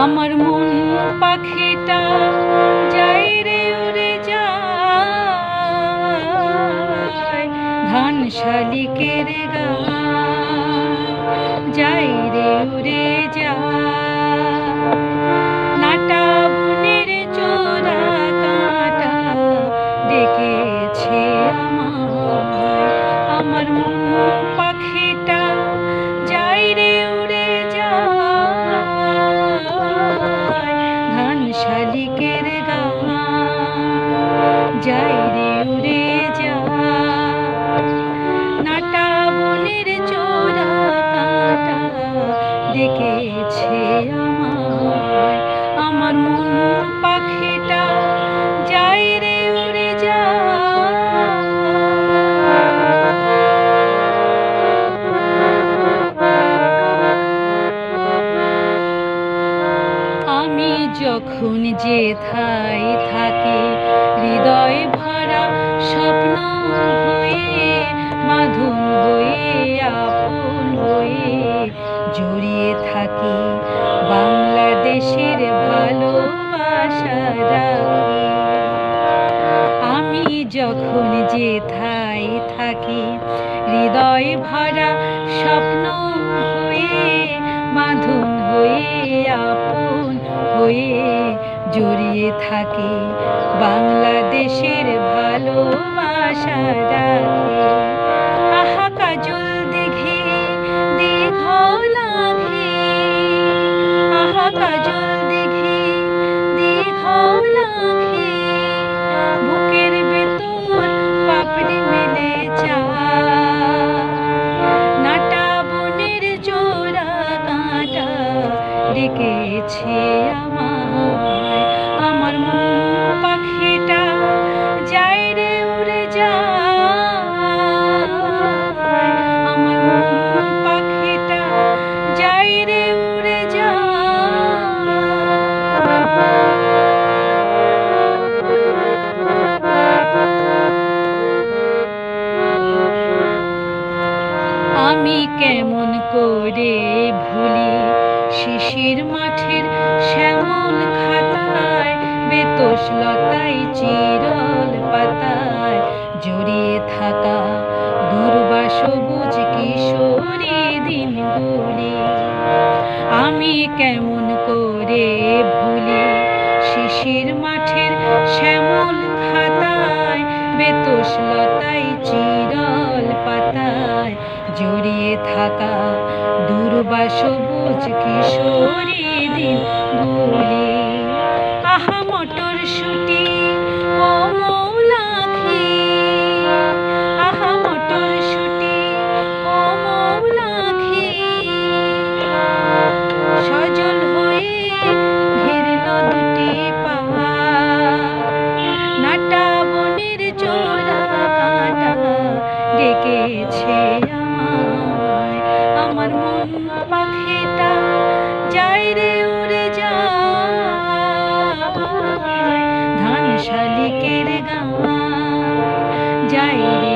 আমার মন পাখিটা যাই রে উড়ে যায়। ধান শালিকের গা যাই রে উড়ে যাই রে উড়ে যায় নাটা বনের চোরা পাখিটা যাই রে উড়ে আমি যখন যেথায় থাকি, হৃদয় হয়ে হয়ে আপন হয়ে জড়িয়ে থাকি। বাংলাদেশের আমি যখন যেথায় থাকি, হৃদয় ভরা স্বপ্ন হয়ে মাধুন হয়ে আপন হয়ে জড়িয়ে থাকি। বাংলাদেশের ডেকেছে আমার মন পাখিটা যাই রে উড়ে যায় আমার পাখিটা যাই রে উড়ে যায় আমি কেমন করে ভুলি শিশির মাঠের শ্যামল খাতায় বেতস লতায় চিরল পাতায়। জড়িয়ে থাকা দুর্বা সবুজ কিশোরী দিনগুলি আমি কেমন করে ভুলি? শিশির মাঠের শ্যামল খাতায় দুর্বা সবুজ কিশোরী দিন গুলি আহা মটর শুটি পাখিটা যাই রে ধান শালিকের গান যাই রে